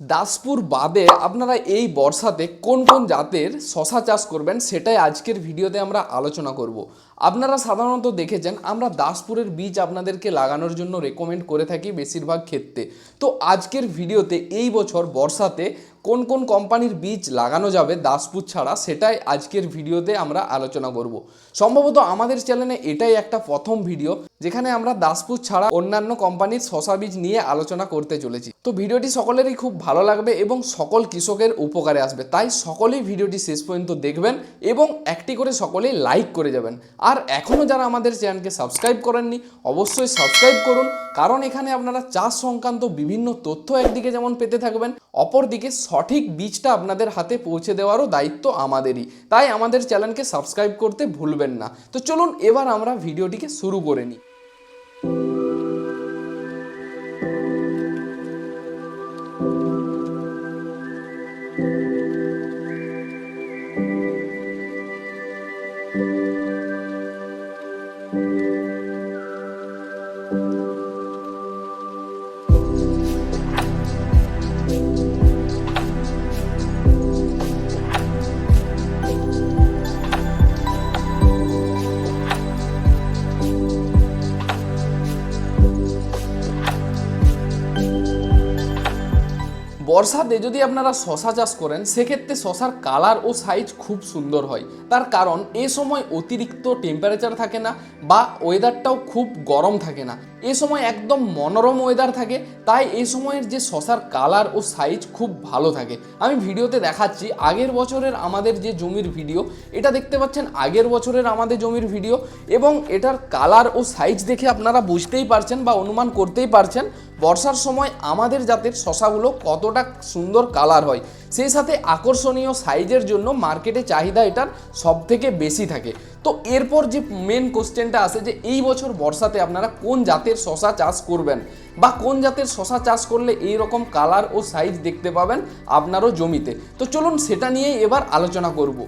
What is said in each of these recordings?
দাসপুর বাদে আপনারা এই বর্ষাতে কোন কোন জাতের শশা চাষ করবেন সেটাই আজকের ভিডিওতে আমরা আলোচনা করব। আপনারা সাধারণত দেখেছেন আমরা দাসপুরের বীজ আপনাদেরকে লাগানোর জন্য রেকমেন্ড করে থাকি বেশিরভাগ ক্ষেত্রে। তো আজকের ভিডিওতে এই বছর বর্ষাতে কোন কোন কোম্পানির বীজ লাগানো যাবে দাসপুর ছাড়া, সেটাই আজকের ভিডিওতে আমরা আলোচনা করব। সম্ভবত আমাদের চ্যানেলে এটাই একটা প্রথম ভিডিও, যেখানে আমরা দাসপুর ছাড়া অন্যান্য কোম্পানির শশা বীজ নিয়ে আলোচনা করতে চলেছি। তো ভিডিওটি সকলেরই খুব ভালো লাগবে এবং সকল কৃষকের উপকারে আসবে। তাই সকলেই ভিডিওটি শেষ পর্যন্ত দেখবেন এবং একটি করে সকলেই লাইক করে যাবেন। আর এখনও যারা আমাদের চ্যানেলকে সাবস্ক্রাইব করেননি, অবশ্যই সাবস্ক্রাইব করুন, কারণ এখানে আপনারা চাষ সংক্রান্ত বিভিন্ন তথ্য একদিকে যেমন পেতে থাকবেন, অপরদিকে সঠিক বীজটা আপনাদের হাতে পৌঁছে দেওয়ারও দায়িত্ব আমাদেরই। তাই আমাদের চ্যানেলকে সাবস্ক্রাইব করতে ভুলবেন না। তো চলুন এবার আমরা ভিডিওটিকে শুরু করে নিই। বর্ষাতে যদি আপনারা শশা চাষ করেন, সেক্ষেত্রে শশার কালার ও সাইজ খুব সুন্দর হয়। তার কারণ, এ সময় অতিরিক্ত টেম্পারেচার থাকে না বা ওয়েদারটাও খুব গরম থাকে না। এ সময় একদম মনোরম ওয়েদার থাকে, তাই এই সময়ের যে শশার কালার ও সাইজ খুব ভালো থাকে। আমি ভিডিওতে দেখাচ্ছি আগের বছরের আমাদের যে জমির ভিডিও এটা দেখতে পাচ্ছেন আগের বছরের আমাদের জমির ভিডিও এবং এটার কালার ও সাইজ দেখে আপনারা বুঝতেই পারছেন বা অনুমান করতেই পারছেন। বর্ষার সময় আমাদের জাতের শশাগুলো কতটা সুন্দর কালার হয়, সেই সাথে আকর্ষণীয় সাইজের জন্য মার্কেটে চাহিদা এটার সব থেকে বেশি থাকে। তো এরপর যে মেন কোশ্চেনটা আসে যে এই বছর বর্ষাতে আপনারা কোন জাতের শশা চাষ করবেন বা কোন জাতের শশা চাষ করলে এই রকম কালার ও সাইজ দেখতে পাবেন আপনারও জমিতে। তো চলুন সেটা নিয়েই এবার আলোচনা করব।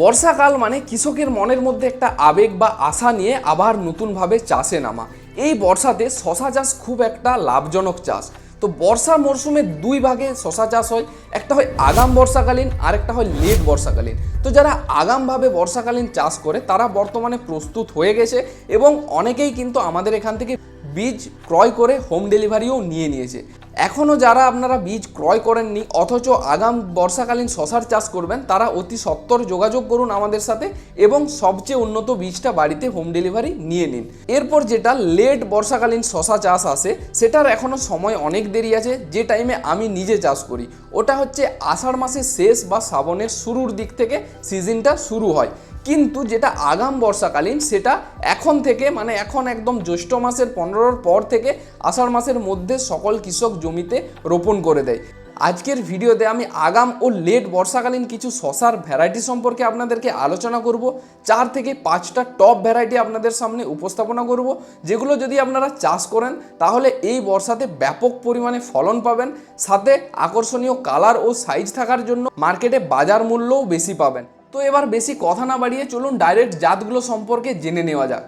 বর্ষাকাল মানে কৃষকের মনের মধ্যে একটা আবেগ বা আশা নিয়ে আবার নতুনভাবে চাষে নামা। এই বর্ষাতে শশা চাষ খুব একটা লাভজনক চাষ। তো বর্ষা মরশুমে দুই ভাগে শশা চাষ হয়, একটা হয় আগাম বর্ষাকালীন আর একটা হয় লেট বর্ষাকালীন। তো যারা আগামভাবে বর্ষাকালীন চাষ করে, তারা বর্তমানে প্রস্তুত হয়ে গেছে এবং অনেকেই কিন্তু আমাদের এখান থেকে বীজ ক্রয় করে হোম ডেলিভারিও নিয়ে নিয়েছে। এখনও যারা আপনারা বীজ ক্রয় করেননি, অথচ আগাম বর্ষাকালীন শশার চাষ করবেন, তারা অতি সত্বর যোগাযোগ করুন আমাদের সাথে এবং সবচেয়ে উন্নত বীজটা বাড়িতে হোম ডেলিভারি নিয়ে নিন। এরপর যেটা লেট বর্ষাকালীন শশা চাষ আসে, সেটার এখনও সময় অনেক দেরি আছে, যে টাইমে আমি নিজে চাষ করি। ওটা হচ্ছে আষাঢ় মাসের শেষ বা শ্রাবণের শুরুর দিক থেকে সিজনটা শুরু হয়। কিন্তু যেটা আগাম বর্ষাকালীন, সেটা এখন থেকে মানে এখন একদম জ্যৈষ্ঠ মাসের পনেরোর পর থেকে আষাঢ় মাসের মধ্যে সকল কৃষক জমিতে রোপণ করে দেয়। আজকের ভিডিওতে আমি আগাম ও লেট বর্ষাকালীন কিছু শশার ভ্যারাইটি সম্পর্কে আপনাদেরকে আলোচনা করব। চার থেকে পাঁচটা টপ ভ্যারাইটি আপনাদের সামনে উপস্থাপনা করব। যেগুলো যদি আপনারা চাষ করেন, তাহলে এই বর্ষাতে ব্যাপক পরিমাণে ফলন পাবেন। সাথে আকর্ষণীয় কালার ও সাইজ থাকার জন্য মার্কেটে বাজার মূল্যও বেশি পাবেন। তো এবার বেশি কথা না বাড়িয়ে চলুন ডাইরেক্ট জাতগুলো সম্পর্কে জেনে নেওয়া যাক।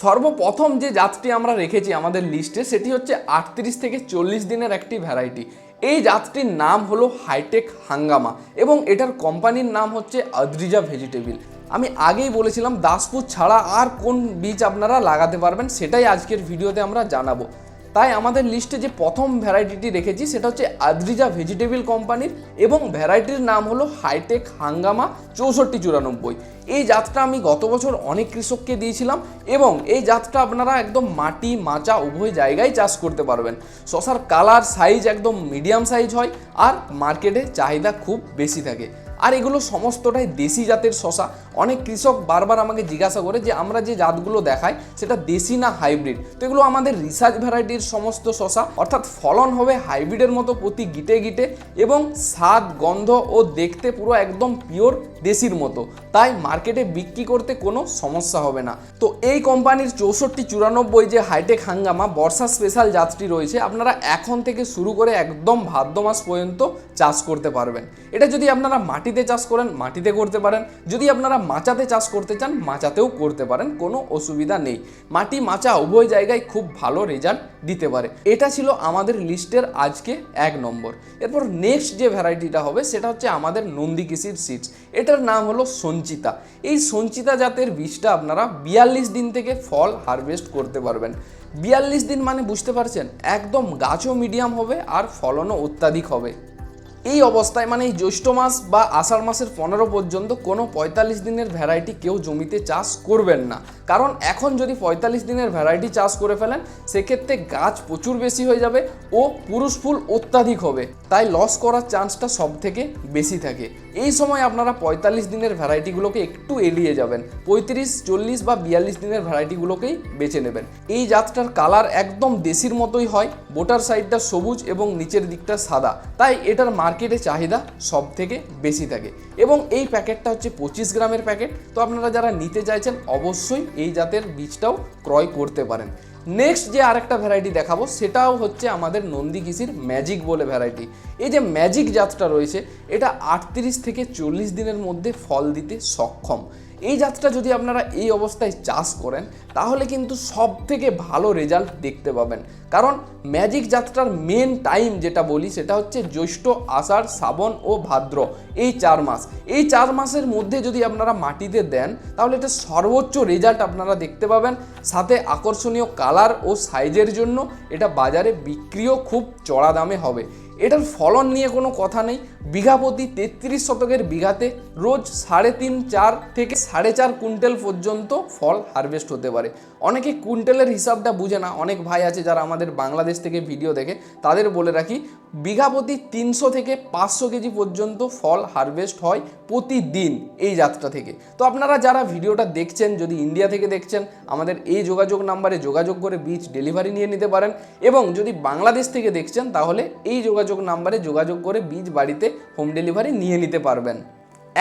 সর্বপ্রথম যে জাতটি আমরা রেখেছি আমাদের লিস্টে সেটি হচ্ছে আটত্রিশ থেকে চল্লিশ দিনের একটি ভ্যারাইটি এই জাতটির নাম হলো হাইটেক হাঙ্গামা এবং এটার কোম্পানির নাম হচ্ছে আদ্রিজা ভেজিটেবিল আমি আগেই বলেছিলাম, দাসপুর ছাড়া আর কোন বীজ আপনারা লাগাতে পারবেন, সেটাই আজকের ভিডিওতে আমরা জানাব। তাই আমাদের লিস্টে যে প্রথম ভ্যারাইটিটি রেখেছি, সেটা হচ্ছে আদ্রিজা ভেজিটেবিল কোম্পানির এবং ভ্যারাইটির নাম হলো হাইটেক হাঙ্গামা চৌষট্টি চুরানব্বই। এই জাতটা আমি গত বছর অনেক কৃষককে দিয়েছিলাম এবং এই জাতটা আপনারা একদম মাটি, মাচা উভয় জায়গায় চাষ করতে পারবেন। শশার কালার সাইজ একদম মিডিয়াম সাইজ হয় আর মার্কেটে চাহিদা খুব বেশি থাকে। আর এগুলো সমস্তটাই দেশি জাতের শশা। অনেক কৃষক বারবার আমাকে জিজ্ঞাসা করে যে, আমরা যে জাতগুলো দেখাই, সেটা দেশি না হাইব্রিড? তো এগুলো আমাদের রিসার্চ ভ্যারাইটির সমস্ত শশা, অর্থাৎ ফলন হবে হাইব্রিডের মতো প্রতি গিটে গিটে এবং স্বাদ, গন্ধ ও দেখতে পুরো একদম পিওর দেশির মতো। তাই মার্কেটে বিক্রি করতে কোনো সমস্যা হবে না। তো এই কোম্পানির চৌষট্টি চুরানব্বই যে হাইটেক হাঙ্গামা, বর্ষা স্পেশাল জাতটি রয়েছে, আপনারা এখন থেকে শুরু করে একদম ভাদ্র মাস পর্যন্ত চাষ করতে পারবেন। এটা যদি আপনারা মাটিতে চাষ করেন, মাটিতে করতে পারেন। যদি আপনারা মাচাতে চাষ করতে চান, মাচাতেও করতে পারেন, কোনো অসুবিধা নেই। মাটি মাচা উভয় জায়গায় খুব ভালো রেজাল্ট দিতে পারে। এটা ছিল আমাদের লিস্টের আজকে এক নম্বর। এরপর নেক্সট যে ভ্যারাইটিটা হবে, সেটা হচ্ছে আমাদের নন্দী কৃষির সিডস এটার নাম হলো সঞ্চিতা। এই সঞ্চিতা জাতের বীজটা আপনারা বিয়াল্লিশ দিন থেকে ফল হারভেস্ট করতে পারবেন। বিয়াল্লিশ দিন মানে বুঝতে পারছেন, একদম গাছও মিডিয়াম হবে আর ফলনও অত্যাধিক হবে। এই অবস্থায় মানে এই জ্যৈষ্ঠ মাস বা আষাঢ় মাসের পনেরো পর্যন্ত কোনো পঁয়তাল্লিশ দিনের ভ্যারাইটি কেউ জমিতে চাষ করবেন না। কারণ এখন যদি পঁয়তাল্লিশ দিনের ভ্যারাইটি চাষ করে ফেলেন, সেক্ষেত্রে গাছ প্রচুর বেশি হয়ে যাবে ও পুরুষ ফুল অত্যাধিক হবে। তাই লস করার চান্সটা সব থেকে বেশি থাকে। এই সময় আপনারা পঁয়তাল্লিশ দিনের ভ্যারাইটিগুলোকে একটু এড়িয়ে যাবেন। পঁয়ত্রিশ, চল্লিশ বা বিয়াল্লিশ দিনের ভ্যারাইটিগুলোকেই বেছে নেবেন। এই জাতটার কালার একদম দেশির মতোই হয়, বোটার সাইডটা সবুজ এবং নিচের দিকটা সাদা। তাই এটার মার্কেটে চাহিদা সব থেকে বেশি থাকে। এবং এই প্যাকেটটা হচ্ছে পঁচিশ গ্রামের প্যাকেট। তো আপনারা যারা নিতে চাইছেন, অবশ্যই এই জাতের বীজটাও ক্রয় করতে পারেন। নেক্সট যে আরেকটা ভ্যারাইটি দেখাবো, সেটাও হচ্ছে আমাদের নন্দী কৃষির ম্যাজিক বলে ভ্যারাইটি। এই যে ম্যাজিক জাতটা রয়েছে, এটা আটত্রিশ থেকে চল্লিশ দিনের মধ্যে ফল দিতে সক্ষম। এই জাতটা যদি আপনারা এই অবস্থায় চাষ করেন, তাহলে কিন্তু সব থেকে ভালো রেজাল্ট দেখতে পাবেন। কারণ ম্যাজিক জাতটার মেন টাইম যেটা বলি, সেটা হচ্ছে জ্যৈষ্ঠ, আষাঢ়, শ্রাবণ ও ভাদ্র, এই চার মাস। এই চার মাসের মধ্যে যদি আপনারা মাটিতে দেন, তাহলে এটা সর্বোচ্চ রেজাল্ট আপনারা দেখতে পাবেন। সাথে আকর্ষণীয় কালার ও সাইজের জন্য এটা বাজারে বিক্রিও খুব চড়া দামে হবে। এটার ফলন নিয়ে কোনো কথা নেই। বিঘা প্রতি তেত্রিশ শতকের বিঘাতে রোজ সাড়ে তিন, চার থেকে সাড়ে চার কুইন্টাল পর্যন্ত ফল হারভেস্ট হতে পারে। অনেকে কুইন্টালের হিসাবটা বুঝে না। অনেক ভাই আছে যারা আমাদের বাংলাদেশ থেকে ভিডিও দেখে, তাদের বলে রাখি, বিঘা প্রতি তিনশো থেকে পাঁচশো কেজি পর্যন্ত ফল হারভেস্ট হয় প্রতিদিন এই যাত্রা থেকে। তো আপনারা যারা ভিডিওটা দেখছেন, যদি ইন্ডিয়া থেকে দেখছেন, আমাদের এই যোগাযোগ নাম্বারে যোগাযোগ করে বীজ ডেলিভারি নিয়ে নিতে পারেন। এবং যদি বাংলাদেশ থেকে দেখছেন, তাহলে এই যোগাযোগ নাম্বারে যোগাযোগ করে বীজ বাড়িতে হোম ডেলিভারি নিয়ে নিতে পারবেন।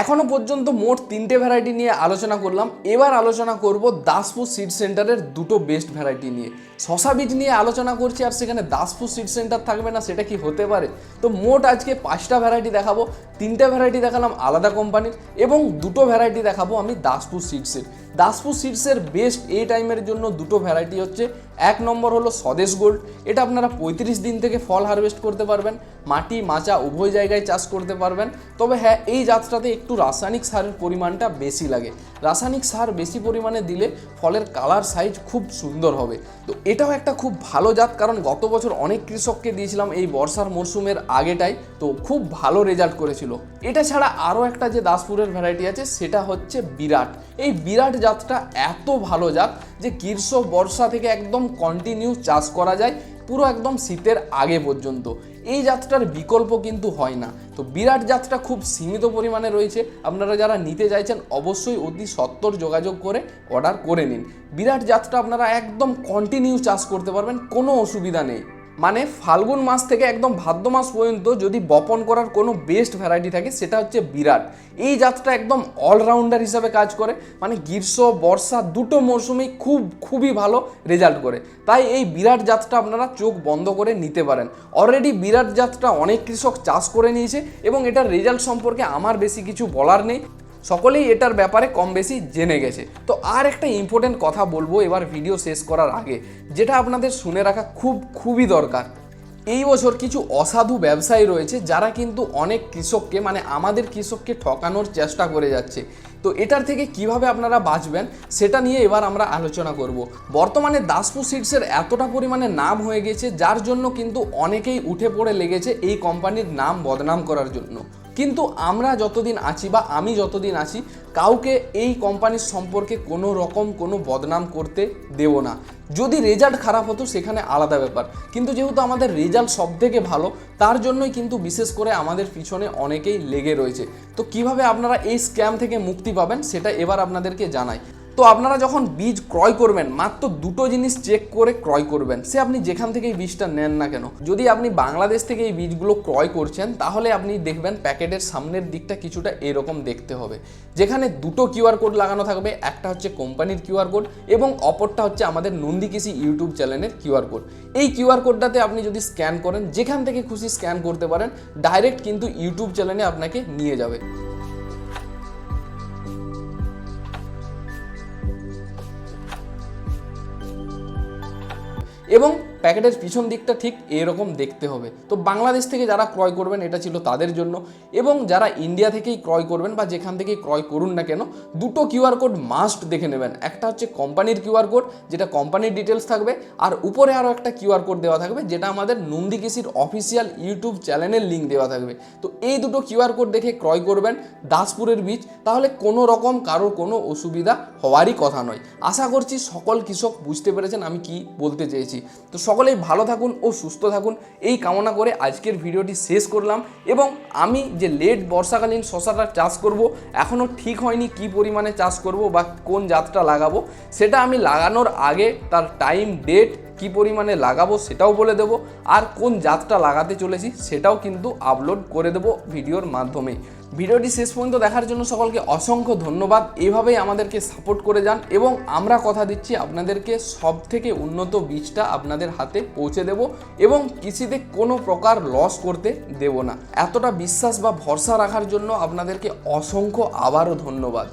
এখনও পর্যন্ত মোট তিনটে ভ্যারাইটি নিয়ে আলোচনা করলাম। এবার আলোচনা করব দাসপুর সিড সেন্টারের দুটো বেস্ট ভ্যারাইটি নিয়ে। শশা বীজ নিয়ে আলোচনা করছি আর সেখানে দাসপুর সিড সেন্টার থাকবে না, সেটা কি হতে পারে? তো মোট আজকে পাঁচটা ভ্যারাইটি দেখাবো, তিনটে ভ্যারাইটি দেখালাম আলাদা কোম্পানির এবং দুটো ভ্যারাইটি দেখাবো আমি দাসপুর সিডসের দাসপুর সিডসের বেস্ট এ টাইমের জন্য দুটো ভ্যারাইটি হচ্ছে। এক নম্বর হলো স্বদেশ গোল্ড। এটা আপনারা পঁয়ত্রিশ দিন থেকে ফল হারভেস্ট করতে পারবেন। মাটি, মাচা উভয় জায়গায় চাষ করতে পারবেন। তবে হ্যাঁ এই জাতটাতে একটু রাসায়নিক সারের পরিমাণটা বেশি লাগে। রাসায়নিক সার বেশি পরিমাণে দিলে ফলের কালার সাইজ খুব সুন্দর হবে। তো এটাও একটা খুব ভালো জাত, কারণ গত বছর অনেক কৃষককে দিয়েছিলাম এই বর্ষার মরশুমের আগেটাই। তো খুব ভালো রেজাল্ট করেছিল। এটা ছাড়া আরও একটা যে দাসপুরের ভ্যারাইটি আছে, সেটা হচ্ছে বিরাট। এই বিরাট জাতটা এত ভালো জাত যে গ্রীষ্ম বর্ষা থেকে একদম কন্টিনিউ চাষ করা যায়, পুরো একদম শীতের আগে পর্যন্ত। এই জাতটার বিকল্প কিন্তু হয় না। তো বিরাট জাতটা খুব সীমিত পরিমাণে রয়েছে। আপনারা যারা নিতে চাইছেন, অবশ্যই অতি সত্তর যোগাযোগ করে অর্ডার করে নিন। বিরাট জাতটা আপনারা একদম কন্টিনিউ চাষ করতে পারবেন, কোনো অসুবিধা নেই। মানে ফাল্গুন মাস থেকে একদম ভাদ্র মাস পর্যন্ত যদি বপন করার কোনো বেস্ট ভ্যারাইটি থাকে, সেটা হচ্ছে বিরাট। এই জাতটা একদম অলরাউন্ডার হিসাবে কাজ করে। মানে গ্রীষ্ম, বর্ষা দুটো মরশুমেই খুব, খুবই ভালো রেজাল্ট করে। তাই এই বিরাট জাতটা আপনারা চোখ বন্ধ করে নিতে পারেন। অলরেডি বিরাট জাতটা অনেক কৃষক চাষ করে নিয়েছে এবং এটার রেজাল্ট সম্পর্কে আমার বেশি কিছু বলার নেই। সকলেই এটার ব্যাপারে কম বেশি জেনে গেছে। তো আর একটা ইম্পর্টেন্ট কথা বলব এবার ভিডিও শেষ করার আগে, যেটা আপনাদের শুনে রাখা খুব, খুবই দরকার। এই বছর কিছু অসাধু ব্যবসায়ী রয়েছে যারা কিন্তু অনেক কৃষককে মানে আমাদের কৃষককে ঠকানোর চেষ্টা করে যাচ্ছে। তো এটার থেকে কীভাবে আপনারা বাঁচবেন, সেটা নিয়ে এবার আমরা আলোচনা করব। বর্তমানে দাসপুর সিডসের এতটা পরিমাণে নাম হয়ে গেছে, যার জন্য কিন্তু অনেকেই উঠে পড়ে লেগেছে এই কোম্পানির নাম বদনাম করার জন্য। কিন্তু আমরা যতদিন আছি বা আমি যতদিন আছি, কাউকে এই কোম্পানির সম্পর্কে কোনো রকম কোনো বদনাম করতে দেব না। যদি রেজাল্ট খারাপ হতো, সেখানে আলাদা ব্যাপার। কিন্তু যেহেতু আমাদের রেজাল্ট সব থেকে ভালো, তার জন্যই কিন্তু বিশেষ করে আমাদের পিছনে অনেকেই লেগে রয়েছে। তো কীভাবে আপনারা এই স্ক্যাম থেকে মুক্তি পাবেন, সেটা এবার আপনাদেরকে জানাই। তো আপনারা যখন বীজ ক্রয় করবেন, মাত্র দুটো জিনিস চেক করে ক্রয় করবেন, সে আপনি যেখান থেকে এই বীজটা নেন না কেন? যদি আপনি বাংলাদেশ থেকে এই বীজগুলো ক্রয় করছেন, তাহলে আপনি দেখবেন প্যাকেটের সামনের দিকটা কিছুটা এরকম দেখতে হবে। যেখানে দুটো কিউআর কোড লাগানো থাকবে, একটা হচ্ছে কোম্পানির কিউআর কোড এবং অপরটা হচ্ছে আমাদের নন্দী কৃষি ইউটিউব চ্যানেলের কিউআর কোড এই কিউআর কোডটাতে আপনি যদি স্ক্যান করেন, যেখান থেকে খুশি স্ক্যান করতে পারেন ডাইরেক্ট কিন্তু ইউটিউব চ্যানেলে আপনাকে নিয়ে যাবে। এবং প্যাকেটের পিছন দিকটা ঠিক এরকম দেখতে হবে। তো বাংলাদেশ থেকে যারা ক্রয় করবেন, এটা ছিল তাদের জন্য। এবং যারা ইন্ডিয়া থেকেই ক্রয় করবেন বা যেখান থেকেই ক্রয় করুন না কেন, দুটো কিউআর কোড মাস্ট দেখে নেবেন। একটা হচ্ছে কোম্পানির কিউআর কোড, যেটা কোম্পানির ডিটেলস থাকবে, আর উপরে আরও একটা কিউআর কোড দেওয়া থাকবে, যেটা আমাদের নন্দী কৃষির অফিসিয়াল ইউটিউব চ্যানেলের লিঙ্ক দেওয়া থাকবে। তো এই দুটো কিউআর কোড দেখে ক্রয় করবেন দাসপুরের বীজ তাহলে কোনো রকম কারোর কোনো অসুবিধা হওয়ারই কথা নয়। আশা করছি সকল কৃষক বুঝতে পেরেছেন আমি কি বলতে চেয়েছি। তো সকলেই ভালো থাকুন ও সুস্থ থাকুন। এই কামনা করে আজকের ভিডিওটি শেষ করলাম এবং আমি যে লেট বর্ষাকালীন শশাটা চাষ করব এখনও ঠিক হয়নি কি পরিমাণে চাষ করব বা কোন জাতটা লাগাবো, সেটা আমি লাগানোর আগে তার টাইম ডেট কি পরিমাণে লাগাবো সেটাও বলে দেবো, আর কোন জাতটা লাগাতে চলেছি সেটাও কিন্তু আপলোড করে দেবো ভিডিওর মাধ্যমে। ভিডিওটি শেষ পর্যন্ত দেখার জন্য সকলকে অসংখ্য ধন্যবাদ। এভাবেই আমাদেরকে সাপোর্ট করে যান এবং আমরা কথা দিচ্ছি আপনাদেরকে সব থেকে উন্নত বীজটা আপনাদের হাতে পৌঁছে দেব এবং কৃষিতে কোনো প্রকার লস করতে দেব না। এতটা বিশ্বাস বা ভরসা রাখার জন্য আপনাদেরকে অসংখ্য আবারও ধন্যবাদ।